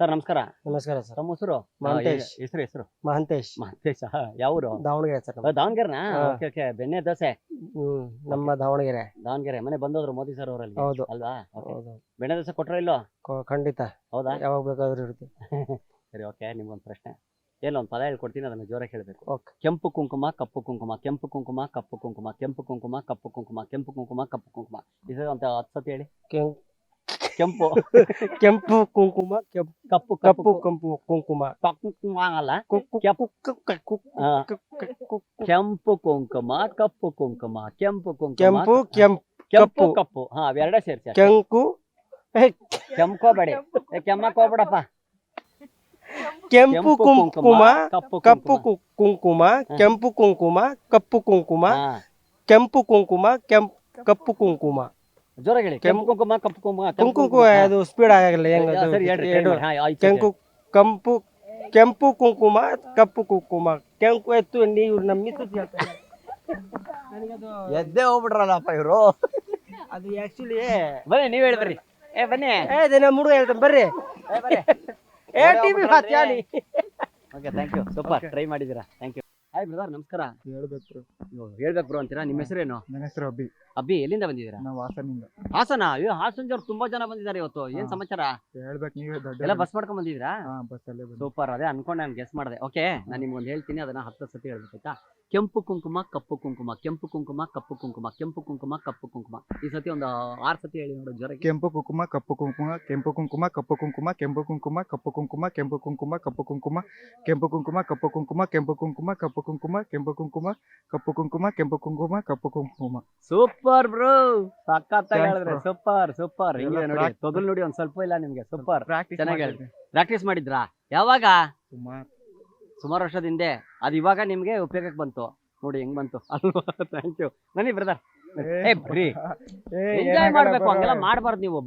Sir ನಮಸ್ಕಾರ. ನಮಸ್ಕಾರ sir. ತಮ್ಮ ಹೆಸರು? ಮಹಂತೇಶ್. ಹೆಸರು ಹೆಸರು? ಮಹಂತೇಶ್. ಮಹಂತೇಶ್. ಯಾವೂರು ದಾವಣಗೆರೆ ಸರ್. ದಾವಣಗೆರೆನಾ. Okay okay. ಬೆಣ್ಣೆ ದೋಸೆ. ನಮ್ಮ ದಾವಣಗೆರೆ. ದಾವಣಗೆರೆ. ಮನೆ ಬಂದೋದ್ರು ಮೋದಿ ಸರ್ ಅವರಲ್ಲಿ. ಹೌದು. ಅಲ್ವಾ? ಬೆಣ್ಣೆ ದೋಸೆ ಕೊಟ್ರ ಇಲ್ಲೋ? ಖಂಡಿತ. ಹೌದಾ? ಯಾವಾಗ ಬೇಕಾದ್ರೂ ಇರುತ್ತೆ. ಸರಿ ಓಕೆ. ನಿಮ್ಗೊಂದು ಪ್ರಶ್ನೆ. ಏನೋ ಒಂದು ಪದ ಹೇಳ್ಕೊಡ್ತೀನಿ ಅದನ್ನ ಜೋರಾಗಿ ಹೇಳ್ಬೇಕು. ಕೆಂಪು ಕುಂಕುಮ ಕಪ್ಪು ಕುಂಕುಮ ಕೆಂಪು ಕುಂಕುಮ ಕಪ್ಪು ಕುಂಕುಮ ಕೆಂಪು ಕುಂಕುಮ ಕಪ್ಪು ಕುಂಕುಮ ಕೆಂಪು ಕುಂಕುಮ ಕಪ್ಪು ಕುಂಕುಮ. ಇದು ಅಂತ ಹತ್ತು ಸತಿ ಹೇಳಿ. ಕೆಂಪು. ಕೆಂಪು ಕುಂಕುಮ ಕೆಂಪು ಕಪ್ಪು ಕಪ್ಪು ಕಂಪು ಕುಂಕುಮ. ಕಪ್ಪು ಕುಂಕುಮ. ಆಗಲ್ಲ ಕುಕ್ಕು- ಕೆಂಪು ಕುಕ್ಕು- ಕುಕ್ಕು- ಆ, ಕುಕ್ಕು- ಕೆಂಪು ಕುಂಕುಮ. ಕಪ್ಪು ಕುಂಕುಮ ಕೆಂಪು ಕುಂಕುಮ. ಕೆಂಪು ಕೆಂಪು ಕೆಂಪು ಕಪ್ಪು. ಕಪ್ಪು. ಹಾ ಅವೆರಡೇ ಸೇರ್ಸಿ ಅಷ್ಟೇ. ಕೆಂಕು. ಕೆಂಕೋಬೇಡಿ ಏ, ಕೆಮ್ಮಕ್ಕೋಗ್ಬಿಡಪ್ಪ ಕೆಂಪು ಕುಂಕುಮ ಕಪ್ಪು ಕಪ್ಪು ಕುಂಕುಮ. ಕು- ಕುಂಕುಮ ಕೆಂಪು ಕುಂಕುಮ ಕಪ್ಪು ಕುಂಕುಮ ಹಾ, ಕೆಂಪು ಕುಂಕುಮ ಕೆಂಪ್ ಕಪ್ಪು ಕುಂಕುಮ. ಜೋರಾಗಿ ಹೇಳಿ. ಕೆಂಪು ಕುಂಕುಮ ಕಪ್ಪು ಕುಂಕುಮ ಕೆಂಪು ಕುಂಕುಮ ಅದು ಸ್ಪೀಡ್ ಆಗಲ್ಲ ಹೆಂಗ ಅದು? ಸರಿ ಹೇಳ್ರಿ ಎರಡು. ಮಾಡಿ. ಹಾ, ಆಯ್ತು, ಕೆಂಕು ಕಂಪು ಕೆಂಪು ಕುಂಕುಮ ಕಪ್ಪು ಕುಂಕುಮ. ಕೆಂಪು ಎತ್ತು ನೀವು ನಮ್ಮ ಹೇಳ್ತಾರೆ ನನಗದು ಎದ್ದೇ ಹೋಗ್ಬಿಡ್ರಲ್ಲಪ್ಪ ಇವರು. ಅದು ಆಕ್ಚುಲಿ ಬನ್ನಿ ನೀವ್ ಹೇಳಿ ಬರ್ರಿ. ಏ ಬನ್ನಿ. ಏ ದಿನ ಮುಡುಗ ಹೇಳ್ತಾನೆ ಬರ್ರಿ. ಏ, TV ಹಾಕ್ಯಾನಿ okay thank you super try ಮಾಡಿದ್ದೀರಾ? ಥ್ಯಾಂಕ್ ಯು ಹಾಯ್ ಬ್ರದರ್ ನಮಸ್ಕಾರ. ಹೇಳ್ಬೇಕು ಹೇಳ್ಬೇಕು ಬ್ರೋ ಅಂತೀರಾ? ನಿಮ್ಮ ಹೆಸರೇನು? ನನ್ನ ಹೆಸರು ಅಬ್ಬಿ ಅಬ್ಬಿ ಎಲ್ಲಿಂದ ಬಂದಿದ್ದೀರಾ? ನಾವು ಹಾಸನಿಂದ. ಹಾಸನ? ಅಯ್ಯೋ ಹಾಸನದವ್ರು ತುಂಬಾ ಜನ ಬಂದಿದ್ದಾರೆ ಇವತ್ತು. ಏನ್. ಸಮಾಚಾರ? ಹೇಳ್ಬೇಕು ನೀವೇ ದೊಡ್ಡ ಎಲ್ಲ ಬಸ್ ಮಾಡ್ಕೊಂಡ್ ಬಂದಿದ್ದೀರಾ? ಹಾ ಬಸ್ಸಲ್ಲೇ ಬಂದು ಸೂಪರ್ ಅದೇ ಅನ್ಕೊಂಡು ನಾನು ಗೆಸ್ ಮಾಡಿದೆ. ಓಕೆ ನಾನು ನಿಮ್ಗೊಂದು ಹೇಳ್ತೀನಿ ಅದನ್ನ ಹತ್ತು ಸತಿ ಹೇಳ್ಬೇಕು ಆಯ್ತಾ? ಕೆಂಪು ಕುಂಕುಮ ಕಪ್ಪು ಕುಂಕುಮ ಕೆಂಪು ಕುಂಕುಮ ಕಪ್ಪು ಕುಂಕುಮ ಕೆಂಪು ಕುಂಕುಮ ಕಪ್ಪು ಕುಂಕುಮ. ಈ ಸತಿ ಒಂದು ಆರ್ ಸತಿ ಹೇಳಿ ನೋಡು ಜ್ವರ ಕೆಂಪು ಕುಂಕುಮ ಕಪ್ಪು ಕುಂಕುಮ ಕೆಂಪು ಕುಂಕುಮ ಕಪ್ಪು ಕುಂಕುಮ ಕೆಂಪು ಕುಂಕುಮ ಕಪ್ಪು ಕುಂಕುಮ ಕೆಂಪು ಕುಂಕುಮ ಕಪ್ಪು ಕುಂಕುಮ ಕೆಂಪು ಕುಂಕುಮ ಕಪ್ಪು ಕುಂಕುಮ ಕೆಂಪು ಕುಂಕುಮ ಕಪ್ಪು ಕುಂಕುಮ ಕೆಂಪು ಕುಂಕುಮ ಕಪ್ಪು ಕುಂಕುಮ ಕೆಂಪು ಕುಂಕುಮ ಕಪ್ಪು ಕುಂಕುಮ ಸೂಪರ್ ಬ್ರೋ Thanks, ಹೇಳಿದ್ರೆ bro. ಸೂಪರ್ ಸೂಪರ್ ನೋಡಿ. ತೊಗಲ್ ನೋಡಿ ಒಂದ್ ಸ್ವಲ್ಪ ಇಲ್ಲ ನಿಮ್ಗೆ. ಸೂಪರ್ ಪ್ರಾಕ್ಟೀಸ್ ಚೆನ್ನಾಗಿ ಮಾಡಿದ್ದೆ ಪ್ರಾಕ್ಟೀಸ್ ಮಾಡಿದ್ರಾ? ಯಾವಾಗ? ಸುಮಾರು. ಸುಮಾರು ವರ್ಷದ ಹಿಂದೆ. ಅದು ಇವಾಗ ನಿಮ್ಗೆ ಉಪಯೋಗಕ್ಕೆ ಬಂತು. ನೋಡಿ ಹೆಂಗ್ ಬಂತು. ಅಲ್ವಾ? ಥ್ಯಾಂಕ್ ಯು ಬನ್ನಿ ಬ್ರದರ್ ಏ ಎಂಜಾಯ್ ಮಾಡ್ಬೇಕು. ಹಂಗೆಲ್ಲ ಮಾಡ್ಬಾರ್ದು ನೀವು.